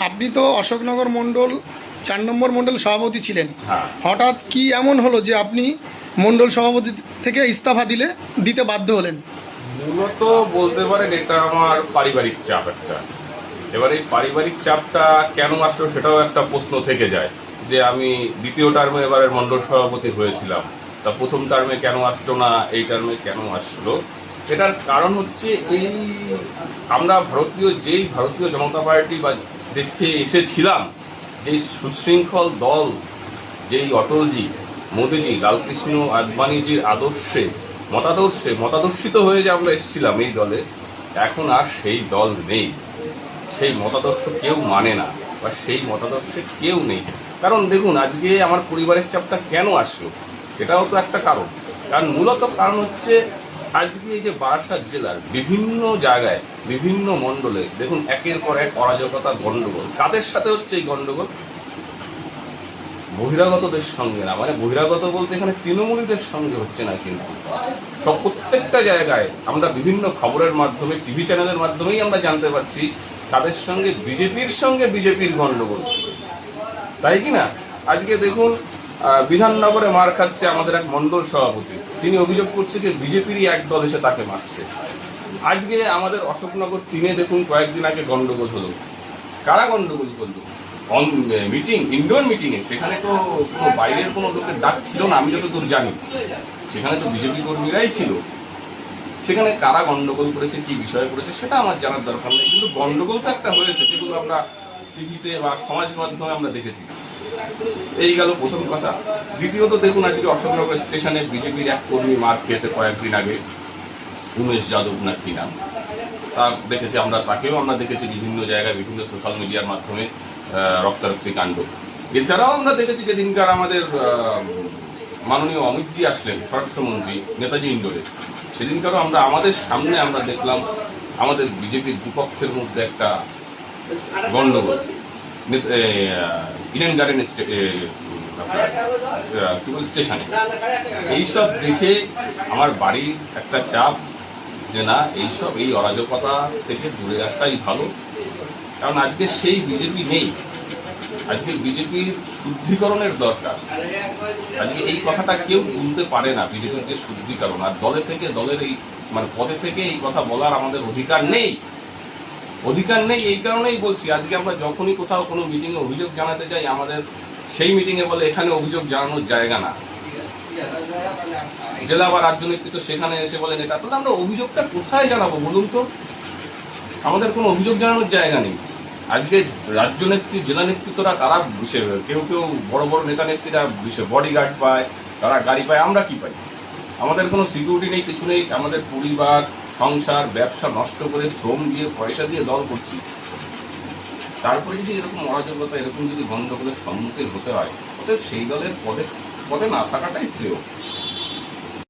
আপনি তো অশোকনগর মণ্ডল চার নম্বর মণ্ডল সভাপতি ছিলেন। হ্যাঁ। হঠাৎ কি এমন হলো যে আপনি মণ্ডল সভাপতি থেকে ইস্তফা দিলে দিতে বাধ্য হলেন? মূলত বলতে পারেন এটা আমার পারিবারিক চাপ একটা। এবার এই পারিবারিক চাপটা কেন আসলো সেটাও একটা প্রশ্ন থেকে যায়। যে আমি দ্বিতীয় টার্মে এবারের মণ্ডল সভাপতি হয়েছিলাম। তা প্রথম টার্মে কেন আসলো না এই টার্মে কেন আসলো? এটার কারণ হচ্ছে এই আমরা ভারতীয় যেই ভারতীয় জনতা পার্টি বা দেখে এসেছিলাম যেই সুশৃঙ্খল দল, যেই অটলজি, মোদিজি, লালকৃষ্ণ আদবানিজির আদর্শে, মতাদর্শে মতাদর্শিত হয়ে যে আমরা এসেছিলাম এই দলে, এখন আর সেই দল নেই। সেই মতাদর্শ কেউ মানে না, বা সেই মতাদর্শে কেউ নেই। কারণ দেখুন, আজকে আমার পরিবারের চাপটা কেন আসলো? এটাও তো একটা কারণ। কারণ মূলত কারণ হচ্ছে, আজকে এই যে বারাসাত জেলার বিভিন্ন জায়গায় বিভিন্ন মণ্ডলে, দেখুন, একের পর এক অরাজকতা গণ্ডগোল কাদের সাথে হচ্ছে এই গণ্ডগোল বহিরাগতদের সঙ্গে না মানে বহিরাগত বলতে এখানে তৃণমূলীদের সঙ্গে হচ্ছে না কিন্তু। সব প্রত্যেকটা জায়গায় আমরা বিভিন্ন খবরের মাধ্যমে, টিভি চ্যানেলের মাধ্যমেই আমরা জানতে পারছি তাদের সঙ্গে বিজেপির সঙ্গে বিজেপির গণ্ডগোল তাই কি না? আজকে দেখুন বিধাননগরে মার খাচ্ছে আমাদের এক মণ্ডল সভাপতি। তিনি অভিযোগ করছে যে বিজেপিরই এক দল এসে তাকে মারছে। আজকে আমাদের অশোকনগর তিনে দেখুন কয়েকদিন আগে গন্ডগোল হলো। কারা গন্ডগোল করল? মিটিং ইনডোর মিটিংয়ে সেখানে তো কোনো বাইরের কোনো লোকের ডাক ছিল না, আমি যতদূর জানি। সেখানে তো বিজেপি কর্মীরাই ছিল। সেখানে কারা গন্ডগোল করেছে, কি বিষয় করেছে, সেটা আমার জানার দরকার নেই। কিন্তু গন্ডগোল তো একটা হয়েছে, যেগুলো আমরা টিভিতে বা সমাজ মাধ্যমে আমরা দেখেছি। এই গেল প্রথম কথা। দ্বিতীয়ত দেখুন আজকে অশোকনগর স্টেশনে বিজেপির এক কর্মী মার খেয়েছে কয়েকদিন আগে। উমেশ যাদব না কি নাম? তা দেখেছি আমরা তাকেও আমরা দেখেছি বিভিন্ন জায়গায় বিভিন্ন সোশ্যাল মিডিয়ার মাধ্যমে রক্তারক্তি কাণ্ড। এছাড়াও আমরা দেখেছি যে দিনকার আমাদের মাননীয় অমিতজি আসলেন স্বরাষ্ট্রমন্ত্রী নেতাজি ইন্ডোরে সেদিনকারও আমরা আমাদের সামনে আমরা দেখলাম আমাদের বিজেপির দুপক্ষের মধ্যে একটা গণ্ডগোল ইডেন গার্ডেন স্টে- এ, আপনার, আহ, কি বল স্টেশনে। এইসব দেখে আমার বাড়ির একটা চাপ যে না, এইসব, এই অরাজকতা থেকে দূরে আসাই ভালো। কারণ আজকে সেই বিজেপি নেই। আজকে বিজেপির শুদ্ধিকরণের দরকার। আজকে এই কথাটা কেউ বলতে পারে না, বিজেপির যে শুদ্ধিকরণ। আর দলে থেকে দলের এই মানে পদে থেকে এই কথা বলার আমাদের অধিকার নেই। অধিকার নেই, এই কারণেই বলছি, আজকে আমরা যখনই কোথাও কোনো মিটিংয়ে অভিযোগ জানাতে যাই, আমাদের সেই মিটিংয়ে বলে এখানে অভিযোগ জানানোর জায়গা না। জেলা বা রাজ্য নেতৃত্ব সেখানে এসে বলেন এটা। তাহলে আমরা অভিযোগটা কোথায় জানাব বলুন তো? আমাদের কোনো অভিযোগ জানানোর জায়গা নেই। আজকে রাজ্য নেত্রী, জেলা নেতৃত্বরা তারা বিশেষ কেউ কেউ বড় বড় নেতা নেত্রীরা বিশেষ বডিগার্ড পায় তারা গাড়ি পায়, আমরা কি পাই? আমাদের কোনো সিকিউরিটি নেই, কিছু নেই। আমাদের পরিবার, সংসার, ব্যবসা নষ্ট করে শ্রম দিয়ে, পয়সা দিয়ে দল করছি। তারপরে যদি এরকম অরাজকতা, এরকম যদি গণ্ডগোলের সম্মুখীন হতে হয়, অতএব সেই দলের পদে ここでもあったかいですよ。